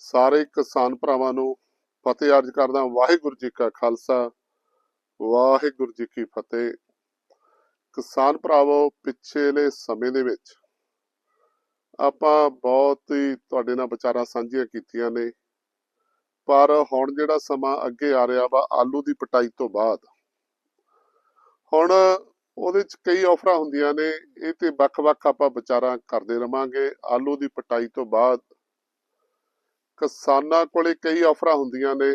ਸਾਰੇ ਕਿਸਾਨ ਭਰਾਵਾਂ ਨੂੰ ਫਤਿਹ ਅਰਜ ਕਰਦਾ ਵਾਹਿਗੁਰੂ ਜੀ ਕਾ ਖਾਲਸਾ, ਵਾਹਿਗੁਰੂ ਜੀ ਕੀ ਫਤਿਹ। ਕਿਸਾਨ ਭਰਾਵੋ, ਪਿਛਲੇ ਸਮੇਂ ਦੇ ਵਿੱਚ ਆਪਾਂ ਬਹੁਤ ਹੀ ਤੁਹਾਡੇ ਨਾਲ ਵਿਚਾਰਾਂ ਸਾਂਝੀਆਂ ਕੀਤੀਆਂ ਨੇ, ਪਰ ਹੁਣ ਜਿਹੜਾ ਸਮਾਂ ਅੱਗੇ ਆ ਰਿਹਾ ਵਾ, ਆਲੂ ਦੀ ਪਟਾਈ ਤੋਂ ਬਾਅਦ, ਹੁਣ ਉਹਦੇ ਚ ਕਈ ਆਫਰਾਂ ਹੁੰਦੀਆਂ ਨੇ, ਇਹ ਤੇ ਵੱਖ-ਵੱਖ ਆਪਾਂ ਵਿਚਾਰਾਂ ਕਰਦੇ ਰਵਾਂਗੇ। ਆਲੂ ਦੀ ਪਟਾਈ ਤੋਂ ਬਾਅਦ ਕਿਸਾਨਾਂ ਕੋਲੇ ਕਈ ਆਫਰਾਂ ਹੁੰਦੀਆਂ ਨੇ।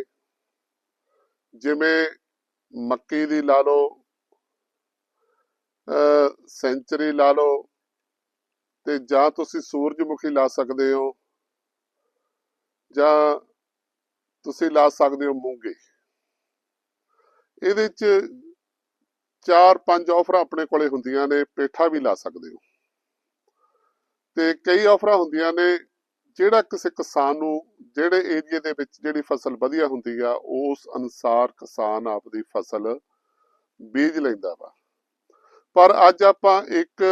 ਜਿਵੇਂ ਮੱਕੀ ਦੀ ਲਾ ਲਓ ਸੈਂਚਰੀ ਲਾ ਲਓ ਤੇ ਜਾਂ ਤੁਸੀਂ ਸੂਰਜਮੁਖੀ ਲਾ ਸਕਦੇ ਹੋ ਜਾਂ ਤੁਸੀਂ ਲਾ ਸਕਦੇ ਹੋ ਮੂੰਗੇ। ਇਹਦੇ ਚ ਚਾਰ ਪੰਜ ਆਫਰਾਂ ਆਪਣੇ ਕੋਲੇ ਹੁੰਦੀਆਂ ਨੇ, ਪੇਠਾ ਵੀ ਲਾ ਸਕਦੇ ਹੋ। ਤੇ ਕਈ ਆਫਰਾਂ ਹੁੰਦੀਆਂ ਨੇ ਜਿਹੜਾ ਕਿਸੇ ਕਿਸਾਨ ਨੂੰ ਜਿਹੜੇ ਏਰੀਏ ਦੇ ਵਿੱਚ ਜਿਹੜੀ ਫਸਲ ਵਧੀਆ ਹੁੰਦੀ ਆ, ਉਸ ਅਨੁਸਾਰ ਕਿਸਾਨ ਆਪਦੀ ਫਸਲ ਬੀਜ ਲੈਂਦਾ ਵਾ। ਪਰ ਅੱਜ ਆਪਾਂ ਇੱਕ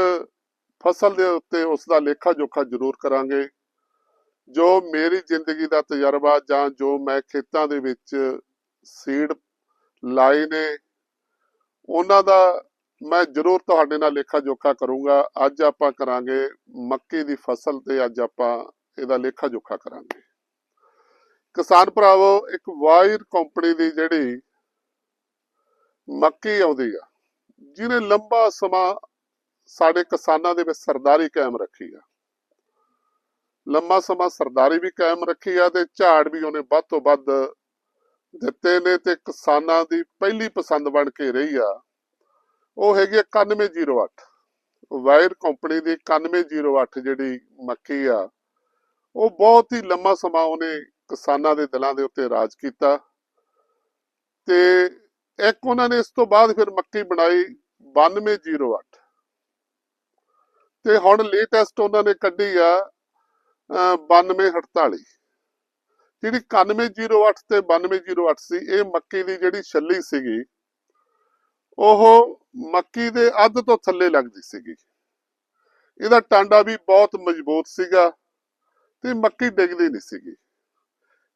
ਫਸਲ ਦੇ ਉੱਤੇ ਉਸ ਦਾ ਲੇਖਾ ਜੋਖਾ ਜ਼ਰੂਰ ਕਰਾਂਗੇ, ਜੋ ਮੇਰੀ ਜ਼ਿੰਦਗੀ ਦਾ ਤਜਰਬਾ ਜਾਂ ਜੋ ਮੈਂ ਖੇਤਾਂ ਦੇ ਵਿੱਚ ਸੀਡ ਲਾਏ ਨੇ, ਉਹਨਾਂ ਦਾ ਮੈਂ ਜ਼ਰੂਰ ਤੁਹਾਡੇ ਨਾਲ ਲੇਖਾ ਜੋਖਾ ਕਰੂੰਗਾ। ਅੱਜ ਆਪਾਂ ਕਰਾਂਗੇ ਮੱਕੀ ਦੀ ਫਸਲ ਤੇ ਅੱਜ ਆਪਾਂ ਇਹਦਾ ਲੇਖਾ ਜੋਖਾ ਕਰਾਂਗੇ। ਕਿਸਾਨ ਭਰਾਵੋ, ਇੱਕ ਵਾਇਰ ਕੰਪਨੀ ਦੀ ਜਿਹੜੀ ਮੱਕੀ ਆਉਂਦੀ ਆ, ਜਿਹਨੇ ਲੰਬਾ ਸਮਾਂ ਸਾਡੇ ਕਿਸਾਨਾਂ ਦੇ ਵਿੱਚ ਸਰਦਾਰੀ ਕਾਇਮ ਰੱਖੀ ਆ। ਲੰਮਾ ਸਮਾਂ ਸਰਦਾਰੀ ਵੀ ਕਾਇਮ ਰੱਖੀ ਆ ਤੇ ਝਾੜ ਵੀ ਉਹਨੇ ਵੱਧ ਤੋਂ ਵੱਧ ਦਿੱਤੇ ਨੇ ਤੇ ਕਿਸਾਨਾਂ ਦੀ ਪਹਿਲੀ ਪਸੰਦ ਬਣ ਕੇ ਰਹੀ ਆ। ਉਹ ਹੈਗੀ ਆ 9108 ਵਾਇਰ ਕੰਪਨੀ ਦੀ 9108 ਜਿਹੜੀ ਮੱਕੀ ਆ ਉਹ ਬਹੁਤ ਹੀ ਲੰਮਾ ਸਮਾਂ ਉਹਨੇ ਕਿਸਾਨਾਂ ਦੇ ਦਿਲਾਂ ਦੇ ਉੱਤੇ ਰਾਜ ਕੀਤਾ। ਤੇ ਇੱਕ ਉਹਨਾਂ ਨੇ ਇਸ ਤੋਂ ਬਾਅਦ ਫਿਰ ਮੱਕੀ ਬਣਾਈ 9208 ਤੇ ਹੁਣ ਲੇਟੈਸਟ ਉਹਨਾਂ ਨੇ ਕੱਢੀ ਆ ਅਹ, 9248 ਜਿਹੜੀ 9108 ਤੇ 9208 ਸੀ ਇਹ ਮੱਕੀ ਦੀ ਜਿਹੜੀ ਛੱਲੀ ਸੀਗੀ ਉਹ ਮੱਕੀ ਦੇ ਅੱਧ ਤੋਂ ਥੱਲੇ ਲੱਗਦੀ ਸੀਗੀ। ਇਹਦਾ ਟਾਂਡਾ ਵੀ ਬਹੁਤ ਮਜ਼ਬੂਤ ਸੀਗਾ। ਤੇ ਮੱਕੀ ਡਿੱਗਦੀ ਨਹੀਂ ਸੀਗੀ।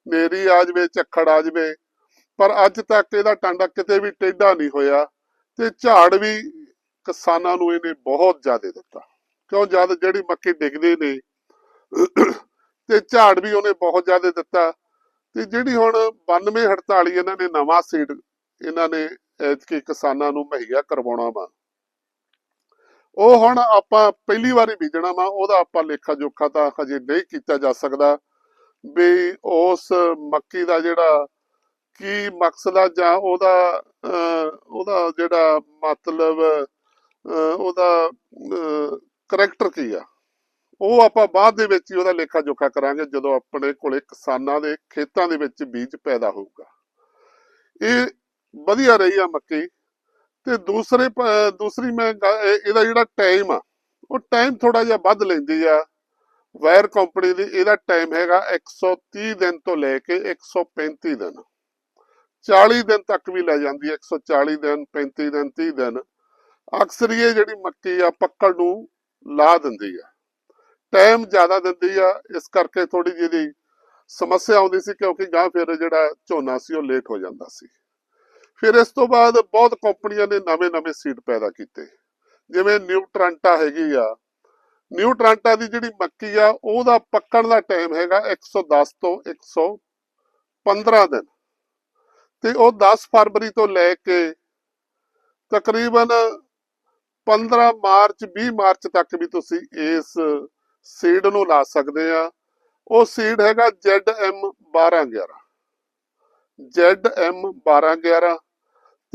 ਨੇਰੀ ਆ ਜਵੇ, ਝੱਖੜ ਆ ਜਵੇ, ਪਰ ਅੱਜ ਤੱਕ ਇਹਦਾ ਟਾਂਡਾ ਕਿਤੇ ਵੀ ਟੇਢਾ ਨਹੀਂ ਹੋਇਆ ਤੇ ਝਾੜ ਵੀ ਕਿਸਾਨਾਂ ਨੂੰ ਇਹਨੇ ਬਹੁਤ ਜ਼ਿਆਦਾ ਦਿੱਤਾ। ਕਿਉਂ? ਜਦ ਜਿਹੜੀ ਮੱਕੀ ਡਿੱਗਦੀ ਨਹੀਂ ਤੇ ਝਾੜ ਵੀ ਉਹਨੇ ਬਹੁਤ ਜ਼ਿਆਦਾ ਦਿੱਤਾ। ਤੇ ਜਿਹੜੀ ਹੁਣ 9248 ਇਹਨਾਂ ਨੇ ਨਵਾਂ ਸੀਡ, ਇਹਨਾਂ ਨੇ ਐਤਕੀ ਕਿਸਾਨਾਂ ਨੂੰ ਮੁਹੱਈਆ ਕਰਵਾਉਣਾ ਵਾ। ਉਹ ਹੁਣ ਆਪਾਂ ਪਹਿਲੀ ਵਾਰੀ ਬੀਜਣਾ ਵਾ ਉਹਦਾ ਆਪਾਂ ਲੇਖਾ ਜੋਖਾ ਤਾਂ ਹਜੇ ਨਹੀਂ ਕੀਤਾ ਜਾ ਸਕਦਾ ਵੀ ਉਸ ਮੱਕੀ ਦਾ ਜਿਹੜਾ ਕੀ ਮਕਸਦ ਆ ਜਾਂ ਉਹਦਾ ਉਹਦਾ ਜਿਹੜਾ ਮਤਲਬ ਅਹ, ਉਹਦਾ ਕਰੈਕਟਰ ਕੀ ਆ? ਉਹ ਆਪਾਂ ਬਾਅਦ ਦੇ ਵਿੱਚ ਹੀ ਉਹਦਾ ਲੇਖਾ ਜੋਖਾ ਕਰਾਂਗੇ ਜਦੋਂ ਆਪਣੇ ਕੋਲੇ ਕਿਸਾਨਾਂ ਦੇ ਖੇਤਾਂ ਦੇ ਵਿੱਚ ਬੀਜ ਪੈਦਾ ਹੋਊਗਾ। ਇਹ ਵਧੀਆ ਰਹੀ ਆ ਮੱਕੀ। ਤੇ ਦੂਸਰੇ ਦੂਸਰੀ ਮੈਂ ਇਹਦਾ ਜਿਹੜਾ ਟਾਈਮ ਆ, ਉਹ ਟਾਈਮ ਥੋੜਾ ਜਿਹਾ ਵੱਧ ਲੈਂਦੀ ਆ। ਵਾਇਰ ਕੰਪਨੀ ਦੀ ਇਹਦਾ ਟਾਈਮ ਹੈਗਾ 130 ਦਿਨ ਤੋਂ ਲੈ ਕੇ 135 ਦਿਨ। 40 ਦਿਨ ਤੱਕ ਵੀ ਲੈ ਜਾਂਦੀ ਹੈ 140 ਦਿਨ 35 ਦਿਨ 30 ਦਿਨ। ਅਕਸਰ ਇਹ ਜਿਹੜੀ ਮੱਕੀ ਆ, ਪੱਕੜ ਨੂੰ ਲਾ ਦਿੰਦੀ ਆ। ਟਾਈਮ ਜ਼ਿਆਦਾ ਦਿੰਦੀ ਆ, ਇਸ ਕਰਕੇ ਥੋੜੀ ਜਿਹੀ ਸਮੱਸਿਆ ਆਉਂਦੀ ਸੀ ਕਿਉਂਕਿ ਗਾਂ ਫਿਰ ਜਿਹੜਾ ਝੋਨਾ ਸੀ, ਉਹ ਲੇਟ ਹੋ ਜਾਂਦਾ ਸੀ। ਫਿਰ ਇਸ ਤੋਂ ਬਾਅਦ ਬਹੁਤ ਕੰਪਨੀਆਂ ਨੇ ਨਵੇਂ-ਨਵੇਂ ਸੀਡ ਪੈਦਾ ਕੀਤੇ। ਜਿਵੇਂ ਨਿਊ ਟ੍ਰਾਂਟਾ ਹੈਗੀ ਆ। ਨਿਊ ਟ੍ਰਾਂਟਾ ਦੀ ਜਿਹੜੀ ਮੱਕੀ ਆ, ਉਹਦਾ ਪੱਕਣ ਦਾ ਟਾਈਮ ਹੈਗਾ 110 ਤੋਂ 115 ਦਿਨ। ਤੇ ਉਹ 10 ਫਰਵਰੀ ਤੋਂ ਲੈ ਕੇ ਤਕਰੀਬਨ 15 ਮਾਰਚ 20 ਮਾਰਚ ਤੱਕ ਵੀ ਤੁਸੀਂ ਇਸ ਸੀਡ ਨੂੰ ਲਾ ਸਕਦੇ ਆ। ਉਹ ਸੀਡ ਹੈਗਾ ZM 1211 ZM 1211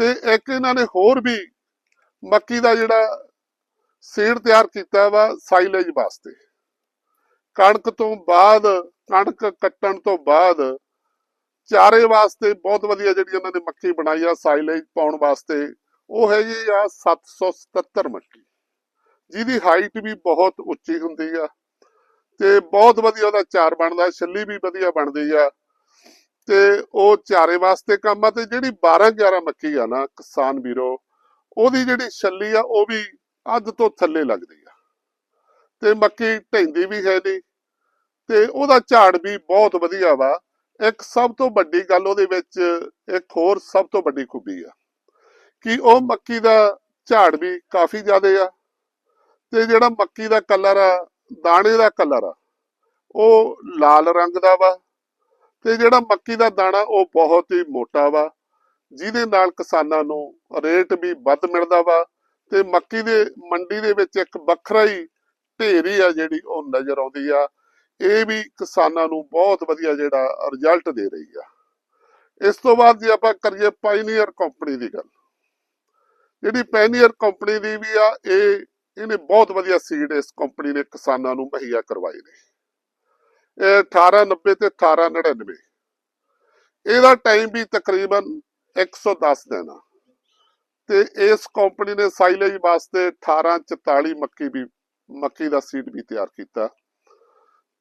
ਤੇ ਇੱਕ ਇਹਨਾਂ ਨੇ ਹੋਰ ਵੀ ਮੱਕੀ ਦਾ ਜਿਹੜਾ ਸੀਡ ਤਿਆਰ ਕੀਤਾ ਵਾ ਸਾਈਲੇਜ ਵਾਸਤੇ। ਕਣਕ ਤੋਂ ਬਾਅਦ, ਕਣਕ ਕੱਟਣ ਤੋਂ ਬਾਅਦ ਚਾਰੇ ਵਾਸਤੇ ਬਹੁਤ ਵਧੀਆ ਜਿਹੜੀ ਉਹਨਾਂ ਨੇ ਮੱਕੀ ਬਣਾਈ ਆ ਸਾਈਲੇਜ ਪਾਉਣ ਵਾਸਤੇ। ਉਹ ਹੈਗੀ ਆ 777 ਮੱਕੀ। ਜਿਹਦੀ ਹਾਈਟ ਵੀ ਬਹੁਤ ਉੱਚੀ ਹੁੰਦੀ ਆ ਤੇ ਬਹੁਤ ਵਧੀਆ ਉਹਦਾ ਚਾਰ ਬਣਦਾ, ਛੱਲੀ ਵੀ ਵਧੀਆ ਬਣਦੀ ਆ। ਤੇ ਉਹ ਚਾਰੇ ਵਾਸਤੇ ਕੰਮ ਆ ਤੇ ਜਿਹੜੀ 12 11 ਮੱਕੀ ਆ ਨਾ ਕਿਸਾਨ ਵੀਰੋ, ਉਹਦੀ ਜਿਹੜੀ ਛੱਲੀ ਆ, ਉਹ ਵੀ ਅੱਧ ਤੋਂ ਥੱਲੇ ਲੱਗਦੀ ਆ। ਤੇ ਮੱਕੀ ਢੈਂਦੀ ਵੀ ਹੈ ਨਹੀਂ, ਤੇ ਉਹਦਾ ਝਾੜ ਵੀ ਬਹੁਤ ਵਧੀਆ ਵਾ। ਇੱਕ ਸਭ ਤੋਂ ਵੱਡੀ ਗੱਲ ਉਹਦੇ ਵਿੱਚ, ਇੱਕ ਹੋਰ ਸਭ ਤੋਂ ਵੱਡੀ ਖੂਬੀ ਆ ਕਿ ਉਹ ਮੱਕੀ ਦਾ ਝਾੜ ਵੀ ਕਾਫੀ ਜ਼ਿਆਦਾ ਆ ਤੇ ਜਿਹੜਾ ਮੱਕੀ ਦਾ ਕਲਰ ਆ, ਦਾਣੇ ਦਾ ਕਲਰ ਆ, ਉਹ ਲਾਲ ਰੰਗ ਦਾ ਵਾ ਤੇ ਜਿਹੜਾ ਮੱਕੀ ਦਾ ਦਾਣਾ ਉਹ ਬਹੁਤ ਹੀ ਮੋਟਾ ਵਾ, ਜਿਹਦੇ ਨਾਲ ਕਿਸਾਨਾਂ ਨੂੰ ਰੇਟ ਵੀ ਵੱਧ ਮਿਲਦਾ ਵਾ ਤੇ ਮੱਕੀ ਦੇ, ਮੰਡੀ ਦੇ ਵਿੱਚ ਇੱਕ ਵੱਖਰਾ ਹੀ ਢੇਰੀ ਆ ਜਿਹੜੀ ਉਹ ਨਜ਼ਰ ਆਉਂਦੀ ਆ। ਇਹ ਵੀ ਕਿਸਾਨਾਂ ਨੂੰ ਬਹੁਤ ਵਧੀਆ ਜਿਹੜਾ ਰਿਜ਼ਲਟ ਦੇ ਰਹੀ ਆ। ਇਸ ਤੋਂ ਬਾਅਦ ਜੇ ਆਪਾਂ ਕਰੀਏ ਪਾਇਨੀਅਰ ਕੰਪਨੀ ਦੀ ਗੱਲ। ਜਿਹੜੀ ਪਾਇਨੀਅਰ ਕੰਪਨੀ ਦੀ ਵੀ ਆ, ਇਹ, ਇਹਨੇ ਬਹੁਤ ਵਧੀਆ ਸੀਡ ਇਸ ਕੰਪਨੀ ਨੇ ਕਿਸਾਨਾਂ ਨੂੰ ਮੁਹੱਈਆ ਕਰਵਾਏ ਨੇ। 1890 ਤੇ 1899 ਇਹਦਾ ਟਾਈਮ ਵੀ ਤਕਰੀਬਨ 110 ਦਿਨ ਆ। ਤੇ ਇਸ ਕੰਪਨੀ ਨੇ ਸਾਈਲੇਜ ਵਾਸਤੇ 1844 ਮੱਕੀ ਵੀ, ਮੱਕੀ ਦਾ ਸੀਡ ਵੀ ਤਿਆਰ ਕੀਤਾ।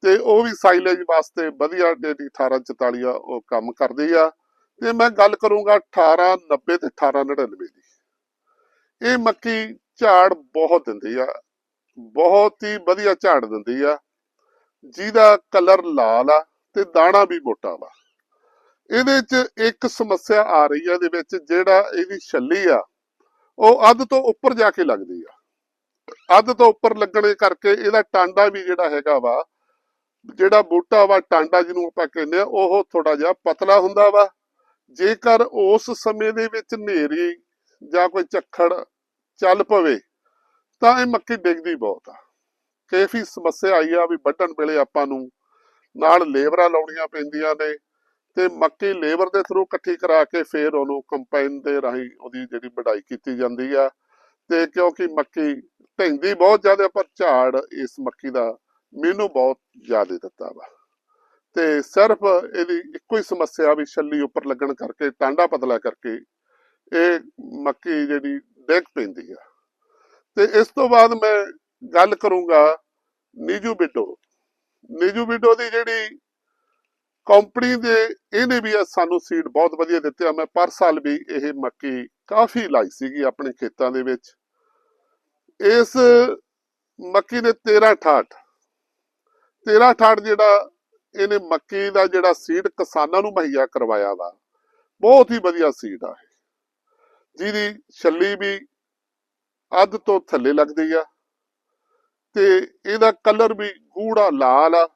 ਤੇ ਉਹ ਵੀ ਸਾਈਲੇਜ ਵਾਸਤੇ ਵਧੀਆ ਜਿਹੜੀ 1844 ਆ, ਉਹ ਕੰਮ ਕਰਦੀ ਆ। ਤੇ ਮੈਂ ਗੱਲ ਕਰੂੰਗਾ 1890 ਤੇ 1899 ਦੀ। ਇਹ ਮੱਕੀ ਝਾੜ ਬਹੁਤ ਦਿੰਦੀ ਆ। ਬਹੁਤ ਹੀ ਵਧੀਆ ਝਾੜ ਦਿੰਦੀ ਆ। ਜਿਹਦਾ ਕਲਰ ਲਾਲ ਆ ਤੇ ਦਾਣਾ ਵੀ ਮੋਟਾ ਵਾ। ਇਹਦੇ 'ਚ ਇੱਕ ਸਮੱਸਿਆ ਆ ਰਹੀ ਆ ਇਹਦੇ ਵਿੱਚ, ਜਿਹੜਾ ਇਹਦੀ ਛੱਲੀ ਆ, ਉਹ ਅੱਧ ਤੋਂ ਉੱਪਰ ਜਾ ਕੇ ਲੱਗਦੀ ਆ। ਅੱਧ ਤੋਂ ਉੱਪਰ ਲੱਗਣੇ ਕਰਕੇ ਇਹਦਾ ਟਾਂਡਾ ਵੀ ਜਿਹੜਾ ਹੈਗਾ ਵਾ, ਜਿਹੜਾ ਬੂਟਾ ਵਾ, ਟਾਂਡਾ ਜਿਹਨੂੰ ਆਪਾਂ ਕਹਿੰਦੇ ਆ, ਉਹ ਥੋੜਾ ਜਿਹਾ ਪਤਲਾ ਹੁੰਦਾ ਵਾ। ਜੇਕਰ ਉਸ ਸਮੇਂ ਦੇ ਵਿੱਚ ਹਨੇਰੀ ਜਾਂ ਕੋਈ ਝੱਖੜ ਚੱਲ ਪਵੇ, ਤਾਂ ਇਹ ਮੱਕੀ ਡਿੱਗਦੀ ਬਹੁਤ ਆ। ਕਾਫੀ ਸਮੱਸਿਆ ਆਈ ਆ ਵੀ ਵੱਢਣ ਵੇਲੇ ਆਪਾਂ ਨੂੰ ਨਾਲ ਲੇਬਰਾਂ ਲਾਉਣੀਆਂ ਪੈਂਦੀਆਂ ਨੇ ਤੇ ਮੱਕੀ ਲੇਬਰ ਦੇ ਥਰੂ ਇਕੱਠੀ ਕਰਾ ਕੇ ਫੇਰ ਉਹਨੂੰ ਕੰਪਾਈਨ ਦੇ ਰਾਹੀਂ ਉਹਦੀ ਜਿਹੜੀ ਵਢਾਈ ਕੀਤੀ ਜਾਂਦੀ ਆ। ਤੇ ਕਿਉਂਕਿ ਮੱਕੀ ਢੈਂਦੀ ਬਹੁਤ ਜ਼ਿਆਦਾ ਪਰ ਝਾੜ ਇਸ ਮੱਕੀ ਦਾ ਮੈਨੂੰ ਬਹੁਤ ਜ਼ਿਆਦਾ ਦਿੱਤਾ ਵਾ। ਤੇ ਸਿਰਫ ਇਹਦੀ ਇੱਕੋ ਹੀ ਸਮੱਸਿਆ ਵੀ ਛੱਲੀ ਉੱਪਰ ਲੱਗਣ ਕਰਕੇ, ਟਾਂਡਾ ਪਤਲਾ ਕਰਕੇ ਇਹ ਮੱਕੀ ਜਿਹੜੀ ਡਿੱਗ ਪੈਂਦੀ ਆ। ਤੇ ਇਸ ਤੋਂ ਬਾਅਦ ਮੈਂ ਗੱਲ ਕਰੂੰਗਾ, ਨੀਜੂ ਬਿੱਡੋ ਨੀਜੂ ਬਿੱਡੋ ਦੀ ਜਿਹੜੀ ਕੰਪਨੀ ਦੇ, ਇਹਨੇ ਵੀ ਸਾਨੂੰ ਸੀਡ ਬਹੁਤ ਵਧੀਆ ਦਿੱਤੇ ਆ। ਮੈਂ ਪਰ ਸਾਲ ਵੀ ਇਹ ਮੱਕੀ ਕਾਫੀ ਲਾਈ ਸੀਗੀ ਆਪਣੇ ਖੇਤਾਂ ਦੇ ਵਿੱਚ। ਇਸ ਮੱਕੀ ਨੇ 13 68 13 68 ਜਿਹੜਾ ਇਹਨੇ ਮੱਕੀ ਦਾ ਜਿਹੜਾ ਸੀਡ ਕਿਸਾਨਾਂ ਨੂੰ ਮੁਹੱਈਆ ਕਰਵਾਇਆ ਵਾ, ਬਹੁਤ ਹੀ ਵਧੀਆ ਸੀਡ ਆ ਜਿਹਦੀ ਛੱਲੀ ਵੀ ਅੱਧ ਤੋਂ ਥੱਲੇ ਲੱਗਦੀ ਆ। ਤੇ ਇਹਦਾ ਕਲਰ ਵੀ ਗੂੜਾ ਲਾਲ ਆ।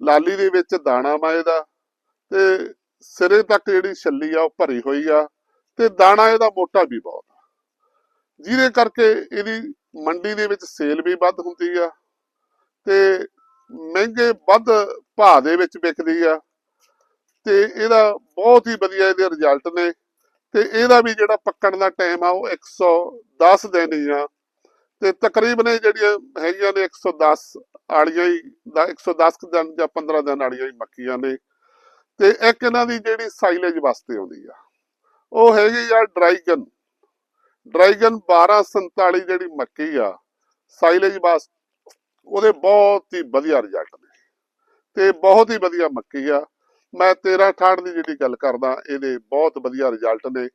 ਲਾਲੀ ਦੇ ਵਿੱਚ ਦਾਣਾ ਵਾ ਇਹਦਾ ਤੇ ਸਿਰੇ ਤੱਕ ਜਿਹੜੀ ਛੱਲੀ ਆ ਉਹ ਭਰੀ ਹੋਈ ਆ ਤੇ ਦਾਣਾ ਇਹਦਾ ਮੋਟਾ ਵੀ ਬਹੁਤ ਆ। ਜਿਹਦੇ ਕਰਕੇ ਇਹਦੀ ਮੰਡੀ ਦੇ ਵਿੱਚ ਸੇਲ ਵੀ ਵੱਧ ਹੁੰਦੀ ਆ ਤੇ ਮਹਿੰਗੇ ਵੱਧ ਭਾਅ ਦੇ ਵਿੱਚ ਵਿਕਦੀ ਆ ਤੇ ਇਹਦਾ ਬਹੁਤ ਹੀ ਵਧੀਆ ਇਹਦੇ ਰਿਜ਼ਲਟ ਨੇ ਤੇ ਇਹਦਾ ਵੀ ਜਿਹੜਾ ਪੱਕਣ ਦਾ ਟਾਈਮ ਆ ਉਹ 110 ਦਿਨ ਹੀ ਆ। ਤੇ ਤਕਰੀਬਨ ਇਹ ਜਿਹੜੀਆਂ ਹੈਗੀਆਂ ਨੇ 110 ਆਲੀਆਂ ਹੀ, ਦਾ 110 ਦਿਨ ਜਾਂ 15 ਦਿਨ ਆਲੀਆਂ ਹੀ ਮੱਕੀਆਂ ਨੇ। ਤੇ ਇੱਕ ਇਹਨਾਂ ਦੀ ਜਿਹੜੀ ਸਾਈਲੇਜ ਵਾਸਤੇ ਆਉਂਦੀ ਆ, ਉਹ ਹੈਗੀ ਆ ਡਰਾਈਗਨ। ਡਰਾਈਗਨ 1247 ਜਿਹੜੀ ਮੱਕੀ ਆ ਸਾਈਲੇਜ ਵਾਸਤੇ ਉਹਦੇ ਬਹੁਤ ਹੀ ਵਧੀਆ ਰਿਜ਼ਲਟ ਨੇ। ਤੇ ਬਹੁਤ ਹੀ ਵਧੀਆ ਮੱਕੀ ਆ। ਮੈਂ 13 68 ਦੀ ਜਿਹੜੀ ਗੱਲ ਕਰਦਾ, ਇਹਦੇ ਬਹੁਤ ਵਧੀਆ ਰਿਜ਼ਲਟ ਨੇ।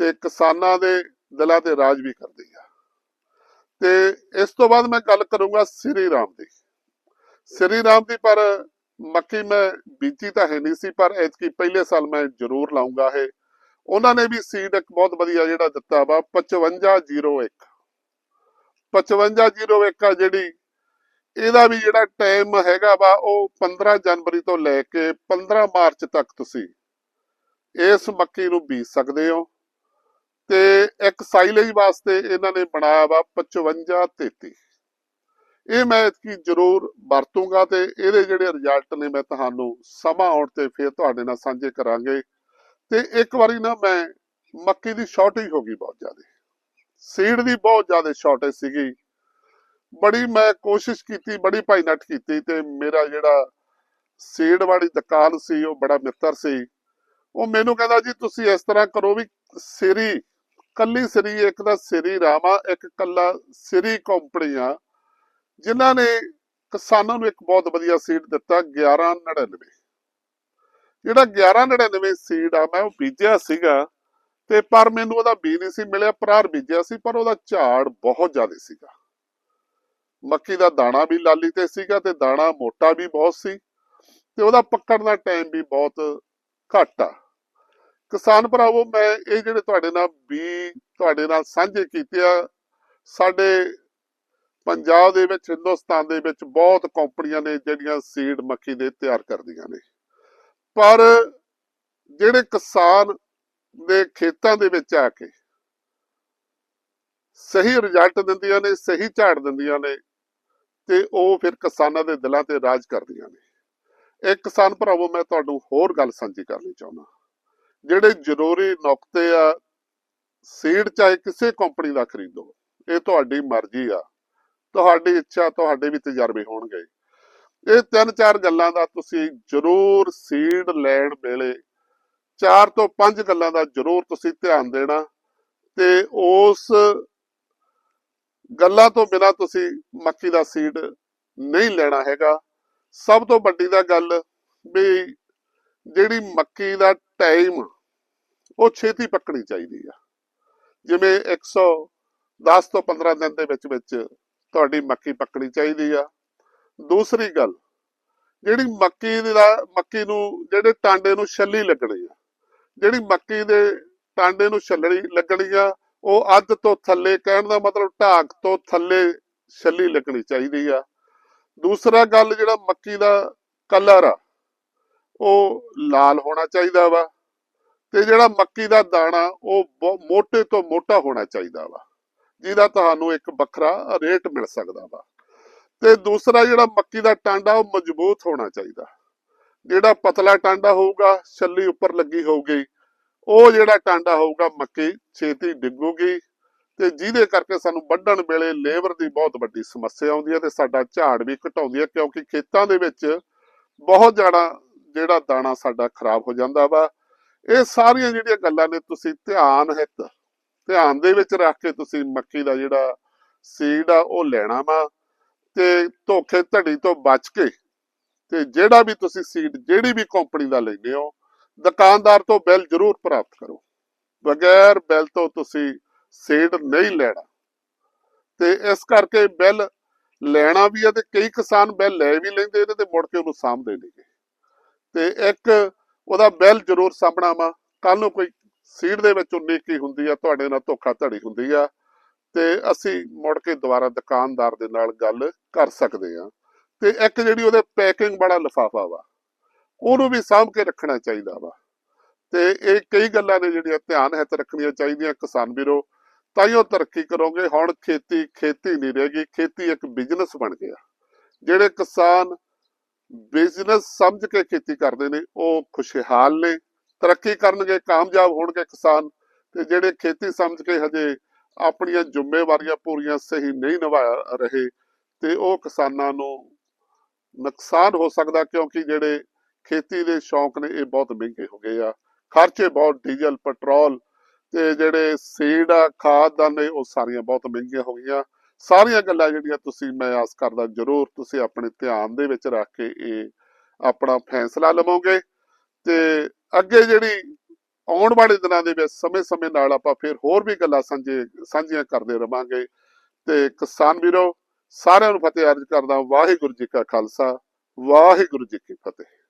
ਤੇ ਕਿਸਾਨਾਂ ਦੇ ਦਿਲਾਂ ਤੇ ਰਾਜ ਵੀ ਕਰਦੀ ਆ। ਤੇ ਇਸ ਤੋਂ ਬਾਅਦ ਮੈਂ ਗੱਲ ਕਰੂੰਗਾ ਸ੍ਰੀ ਰਾਮ ਦੀ। ਸ੍ਰੀ ਰਾਮ ਦੀ ਪਰ ਮੱਕੀ ਮੈਂ ਬੀਜੀ ਤਾਂ ਹੈ ਨਹੀਂ ਸੀ, ਪਰ ਐਤਕੀ ਪਹਿਲੇ ਸਾਲ ਮੈਂ ਜ਼ਰੂਰ ਲਾਉਂਗਾ ਇਹ। ਉਹਨਾਂ ਨੇ ਵੀ ਸੀਡ ਇੱਕ ਬਹੁਤ ਵਧੀਆ ਜਿਹੜਾ ਦਿੱਤਾ ਵਾ 5501 5501 ਆ ਜਿਹੜੀ, ਇਹਦਾ ਵੀ ਜਿਹੜਾ ਟਾਈਮ ਹੈਗਾ ਵਾ, ਉਹ 15 ਜਨਵਰੀ ਤੋਂ ਲੈ ਕੇ 15 ਮਾਰਚ ਤੱਕ ਤੁਸੀਂ ਇਸ ਮੱਕੀ ਨੂੰ ਬੀਜ ਸਕਦੇ ਹੋ। ਤੇ ਇੱਕ ਸਾਈਲੇਜ ਵਾਸਤੇ ਇਹਨਾਂ ਨੇ ਬਣਾਇਆ ਵਾ 5533 ਇਹ ਮੈਂ ਇਤਕੀ ਜ਼ਰੂਰ ਵਰਤੂੰਗਾ ਤੇ ਇਹਦੇ ਜਿਹੜੇ ਰਿਜ਼ਲਟ ਨੇ ਮੈਂ ਤੁਹਾਨੂੰ ਸਮਾਂ ਆਉਣ ਤੇ ਫਿਰ ਤੁਹਾਡੇ ਨਾਲ ਸਾਂਝੇ ਕਰਾਂਗੇ। ਤੇ ਇੱਕ ਵਾਰੀ ਨਾ ਮੈਂ ਮੱਕੀ ਦੀ ਸ਼ਾਰਟੇਜ ਹੋ ਗਈ ਬਹੁਤ ਜ਼ਿਆਦਾ। ਸੀਡ ਦੀ ਬਹੁਤ ਜ਼ਿਆਦਾ ਸ਼ਾਰਟੇਜ ਸੀਗੀ। ਬੜੀ ਮੈਂ ਕੋਸ਼ਿਸ਼ ਕੀਤੀ, ਬੜੀ ਭਾਈ ਨੱਠ ਕੀਤੀ ਤੇ ਮੇਰਾ ਜਿਹੜਾ ਸੀਡ ਵਾਲੀ ਦੁਕਾਨ ਸੀ, ਉਹ ਬੜਾ ਮਿੱਤਰ ਸੀ। ਉਹ ਮੈਨੂੰ ਕਹਿੰਦਾ ਜੀ, ਤੁਸੀਂ ਇਸ ਤਰ੍ਹਾਂ ਕਰੋ ਵੀ ਸੇਰੀ ਕੱਲੀ ਸਿਰੀ ਇੱਕ ਦਾ ਸਿਰੀ ਰਾਮਾ, ਇੱਕ ਕੱਲਾ ਸਿਰੀ ਕੰਪਨੀ ਆ ਜਿਨ੍ਹਾਂ ਨੇ ਕਿਸਾਨਾਂ ਨੂੰ ਇੱਕ ਬਹੁਤ ਵਧੀਆ ਸੀਡ ਦਿੱਤਾ 1199 ਜਿਹੜਾ 1199 ਸੀਡ ਆ, ਮੈਂ ਉਹ ਬੀਜਿਆ ਸੀਗਾ, ਤੇ ਪਰ ਮੈਨੂੰ ਉਹਦਾ ਬੀਜ ਨਹੀਂ ਸੀ ਮਿਲਿਆ, ਪਰਾਰ ਬੀਜਿਆ ਸੀ, ਪਰ ਉਹਦਾ ਝਾੜ ਬਹੁਤ ਜ਼ਿਆਦਾ ਸੀਗਾ। ਮੱਕੀ ਦਾ ਦਾਣਾ ਵੀ ਲਾਲੀ ਤੇ ਸੀਗਾ ਤੇ ਦਾਣਾ ਮੋਟਾ ਵੀ ਬਹੁਤ ਸੀ, ਤੇ ਉਹਦਾ ਪੱਕਣ ਦਾ ਟਾਈਮ ਵੀ ਬਹੁਤ ਘੱਟ ਆ। ਕਿਸਾਨ ਭਰਾਵੋ, ਮੈਂ ਇਹ ਜਿਹੜੇ ਤੁਹਾਡੇ ਨਾਲ ਵੀ ਤੁਹਾਡੇ ਨਾਲ ਸਾਂਝੇ ਕੀਤੇ ਆ, ਸਾਡੇ ਪੰਜਾਬ ਦੇ ਵਿੱਚ, ਹਿੰਦੁਸਤਾਨ ਦੇ ਵਿੱਚ ਬਹੁਤ ਕੰਪਨੀਆਂ ਨੇ ਜਿਹੜੀਆਂ ਸੀਡ ਮੱਕੀ ਦੇ ਤਿਆਰ ਕਰਦੀਆਂ ਨੇ। ਪਰ ਜਿਹੜੇ ਕਿਸਾਨ ਦੇ ਖੇਤਾਂ ਦੇ ਵਿੱਚ ਆ ਕੇ ਸਹੀ ਰਿਜ਼ਲਟ ਦਿੰਦੀਆਂ ਨੇ, ਸਹੀ ਝਾੜ ਦਿੰਦੀਆਂ ਨੇ, ਤੇ ਉਹ ਫਿਰ ਕਿਸਾਨਾਂ ਦੇ ਦਿਲਾਂ ਤੇ ਰਾਜ ਕਰਦੀਆਂ ਨੇ। ਇੱਕ ਕਿਸਾਨ ਭਰਾਵੋ, ਮੈਂ ਤੁਹਾਨੂੰ ਹੋਰ ਗੱਲ ਸਾਂਝੀ ਕਰਨੀ ਚਾਹੁੰਦਾ। ਜਿਹੜੇ ਜ਼ਰੂਰੀ ਨੁਕਤੇ ਆ ਸੀਡ ਚਾਹੇ ਕਿਸੇ ਕੰਪਨੀ ਦਾ ਖਰੀਦੋ, ਇਹ ਤੁਹਾਡੀ ਮਰਜ਼ੀ ਆ। ਤੁਹਾਡੀ ਇੱਛਾ, ਤੁਹਾਡੇ ਵੀ ਤਜਰਬੇ ਹੋਣਗੇ। ਇਹ ਤਿੰਨ ਚਾਰ ਗੱਲਾਂ ਦਾ ਤੁਸੀਂ ਜ਼ਰੂਰ ਸੀਡ ਲੈਣ ਵੇਲੇ ਚਾਰ ਤੋਂ ਪੰਜ ਗੱਲਾਂ ਦਾ ਜ਼ਰੂਰ ਤੁਸੀਂ ਧਿਆਨ ਦੇਣਾ ਤੇ ਉਸ ਗੱਲਾਂ ਤੋਂ ਬਿਨਾ ਤੁਸੀਂ ਮੱਕੀ ਦਾ ਸੀਡ ਨਹੀਂ ਲੈਣਾ ਹੈਗਾ। ਸਭ ਤੋਂ ਵੱਡੀ ਦਾ ਗੱਲ ਵੀ ਜਿਹੜੀ ਮੱਕੀ ਦਾ ਟਾਈਮ ਉਹ ਛੇਤੀ ਪੱਕਣੀ ਚਾਹੀਦੀ ਆ। ਜਿਵੇਂ 110 ਤੋਂ 15 ਦਿਨ ਦੇ ਵਿੱਚ ਵਿੱਚ ਤੁਹਾਡੀ ਮੱਕੀ ਪੱਕਣੀ ਚਾਹੀਦੀ ਆ। ਦੂਸਰੀ ਗੱਲ, ਜਿਹੜੀ ਮੱਕੀ ਦਾ ਮੱਕੀ ਨੂੰ, ਜਿਹੜੇ ਟਾਂਡੇ ਨੂੰ ਛੱਲੀ ਲੱਗਣੀ ਆ, ਜਿਹੜੀ ਮੱਕੀ ਦੇ ਟਾਂਡੇ ਨੂੰ ਛੱਲਣੀ ਲੱਗਣੀ ਆ, ਉਹ ਅੱਧ ਤੋਂ ਥੱਲੇ ਕਹਿਣ ਦਾ ਮਤਲਬ ਢਾਕ ਤੋਂ ਥੱਲੇ ਛੱਲੀ ਲੱਗਣੀ ਚਾਹੀਦੀ ਆ। ਦੂਸਰਾ ਗੱਲ, ਜਿਹੜਾ ਮੱਕੀ ਦਾ ਕਲਰ ਆ ਉਹ ਲਾਲ ਹੋਣਾ ਚਾਹੀਦਾ ਵਾ ਤੇ ਜਿਹੜਾ ਮੱਕੀ ਦਾ ਦਾਣਾ ਉਹ ਮੋਟੇ ਤੋਂ ਮੋਟਾ ਹੋਣਾ ਚਾਹੀਦਾ ਵਾ, ਜਿਹਦਾ ਤੁਹਾਨੂੰ ਇੱਕ ਵੱਖਰਾ ਰੇਟ ਮਿਲ ਸਕਦਾ ਵਾ। ਤੇ ਦੂਸਰਾ ਜਿਹੜਾ ਮੱਕੀ ਦਾ ਟਾਂਡਾ ਉਹ ਮਜ਼ਬੂਤ ਹੋਣਾ ਚਾਹੀਦਾ। ਜਿਹੜਾ ਪਤਲਾ ਟਾਂਡਾ ਹੋਊਗਾ, ਛੱਲੀ ਉੱਪਰ ਲੱਗੀ ਹੋਊਗੀ, ਉਹ ਜਿਹੜਾ ਟਾਂਡਾ ਹੋਊਗਾ ਮੱਕੀ ਛੇਤੀ ਡਿੱਗੂਗੀ ਤੇ ਜਿਹਦੇ ਕਰਕੇ ਸਾਨੂੰ ਵੱਢਣ ਵੇਲੇ ਲੇਬਰ ਦੀ ਬਹੁਤ ਵੱਡੀ ਸਮੱਸਿਆ ਆਉਂਦੀ ਹੈ ਤੇ ਸਾਡਾ ਝਾੜ ਵੀ ਘਟਾਉਂਦੀ ਹੈ ਕਿਉਂਕਿ ਖੇਤਾਂ ਦੇ ਵਿੱਚ ਬਹੁਤ ਜ਼ਿਆਦਾ ਜਿਹੜਾ ਦਾਣਾ ਸਾਡਾ ਖਰਾਬ ਹੋ ਜਾਂਦਾ ਵਾ, ਇਹ ਸਾਰੀਆਂ ਜਿਹੜੀਆਂ ਗੱਲਾਂ ਨੇ ਤੁਸੀਂ ਧਿਆਨ ਹਿੱਤ, ਧਿਆਨ ਦੇ ਵਿੱਚ ਰੱਖ ਕੇ ਤੁਸੀਂ ਮੱਕੀ ਦਾ ਜਿਹੜਾ ਸੀਡ ਆ, ਉਹ ਲੈਣਾ ਵਾ ਤੇ ਧੋਖੇ ਧੜੀ ਤੋਂ ਬਚ ਕੇ ਤੇ ਜਿਹੜਾ ਵੀ ਤੁਸੀਂ ਸੀਡ ਜਿਹੜੀ ਵੀ ਕੰਪਨੀ ਦਾ ਲੈਂਦੇ ਹੋ, ਦੁਕਾਨਦਾਰ ਤੋਂ ਬਿੱਲ ਜ਼ਰੂਰ ਪ੍ਰਾਪਤ ਕਰੋ। ਬਗੈਰ ਬਿੱਲ ਤੋਂ ਤੁਸੀਂ ਸੀਡ ਨਹੀਂ ਲੈਣਾ। ਤੇ ਇਸ ਕਰਕੇ ਬਿੱਲ ਲੈਣਾ ਵੀ ਆ ਤੇ ਕਈ ਕਿਸਾਨ ਬਿੱਲ ਲੈ ਵੀ ਲੈਂਦੇ ਨੇ ਤੇ ਮੁੜ ਕੇ ਉਹਨੂੰ ਸਾਂਭਦੇ ਨੇਗੇ ਤੇ ਇੱਕ ਉਹਦਾ ਬਿੱਲ ਜ਼ਰੂਰ ਸਾਂਭਣਾ ਵਾ। ਕੱਲ ਨੂੰ ਕੋਈ ਸੀਡ ਦੇ ਵਿੱਚ ਉਨੀ ਕੀ ਹੁੰਦੀ ਆ, ਤੁਹਾਡੇ ਨਾਲ ਧੋਖਾ ਧੜੀ ਹੁੰਦੀ ਆ। ਤੇ ਅਸੀਂ ਮੁੜ ਕੇ ਦੁਬਾਰਾ ਦੁਕਾਨਦਾਰ ਦੇ ਨਾਲ ਗੱਲ ਕਰ ਸਕਦੇ ਆ। ਤੇ ਇੱਕ ਜਿਹੜੀ ਉਹਦੇ ਪੈਕਿੰਗ ਵਾਲਾ ਲਿਫਾਫਾ ਵਾ, ਉਹਨੂੰ ਵੀ ਸਾਂਭ ਕੇ ਰੱਖਣਾ ਚਾਹੀਦਾ ਵਾ। ਤੇ ਇਹ ਕਈ ਗੱਲਾਂ ਨੇ ਜਿਹੜੀਆਂ ਧਿਆਨ ਹਿੱਤ ਰੱਖਣੀਆਂ ਚਾਹੀਦੀਆਂ ਕਿਸਾਨ ਵੀਰੋ। ਤਾਈਓ ਤਰੱਕੀ ਕਰੋਗੇ। ਹੁਣ ਖੇਤੀ ਖੇਤੀ ਨਹੀਂ ਰਹੇਗੀ ਖੇਤੀ ਇੱਕ ਬਿਜ਼ਨਸ ਬਣ ਗਿਆ। ਜਿਹੜੇ ਕਿਸਾਨ ਬਿਜ਼ਨਸ ਸਮਝ ਕੇ ਖੇਤੀ ਕਰਦੇ ਨੇ, ਉਹ ਖੁਸ਼ਹਾਲ ਨੇ, ਤਰੱਕੀ ਕਰਨਗੇ, ਕਾਮਯਾਬ ਹੋਣਗੇ ਕਿਸਾਨ, ਤੇ ਜਿਹੜੇ ਖੇਤੀ ਸਮਝ ਕੇ ਹਜੇ ਆਪਣੀਆਂ ਜ਼ਿੰਮੇਵਾਰੀਆਂ ਪੂਰੀਆਂ ਸਹੀ ਨਹੀਂ ਨਿਭਾ ਰਹੇ, ਤੇ ਉਹ ਕਿਸਾਨਾਂ ਨੂੰ ਨੁਕਸਾਨ ਹੋ ਸਕਦਾ, ਕਿਉਂਕਿ ਜਿਹੜੇ ਖੇਤੀ ਦੇ ਸ਼ੌਂਕ ਨੇ, ਇਹ ਬਹੁਤ ਮਹਿੰਗੇ ਹੋ ਗਏ ਆ। ਖਰਚੇ ਬਹੁਤ, ਡੀਜ਼ਲ, ਪੈਟਰੋਲ, ਤੇ ਜਿਹੜੇ ਸੀਡ ਆ, ਖਾਦ ਦਾ ਨੇ ਉਹ ਸਾਰੀਆਂ ਬਹੁਤ ਮਹਿੰਗੀਆਂ ਹੋ ਗਈਆਂ। ਸਾਰੀਆਂ ਗੱਲਾਂ ਜਿਹੜੀਆਂ ਤੁਸੀਂ, ਮੈਂ ਆਸ ਕਰਦਾ ਜ਼ਰੂਰ ਤੁਸੀਂ ਆਪਣੇ ਧਿਆਨ ਦੇ ਵਿੱਚ ਰੱਖ ਕੇ ਇਹ ਆਪਣਾ ਫੈਸਲਾ ਲਵੋਗੇ ਤੇ ਅੱਗੇ ਜਿਹੜੀ ਆਉਣ ਵਾਲੇ ਦਿਨਾਂ ਦੇ ਵਿੱਚ ਸਮੇਂ-ਸਮੇਂ ਨਾਲ ਆਪਾਂ ਫਿਰ ਹੋਰ ਵੀ ਗੱਲਾਂ ਸਾਂਝੇ, ਸਾਂਝੀਆਂ ਕਰਦੇ ਰਵਾਂਗੇ। ਤੇ ਕਿਸਾਨ ਵੀਰੋ, ਸਾਰਿਆਂ ਨੂੰ ਫਤਿਹ ਅਰਜ਼ ਕਰਦਾ ਵਾਹਿਗੁਰੂ ਜੀ ਕਾ ਖਾਲਸਾ, ਵਾਹਿਗੁਰੂ ਜੀ ਕੀ ਫਤਿਹ।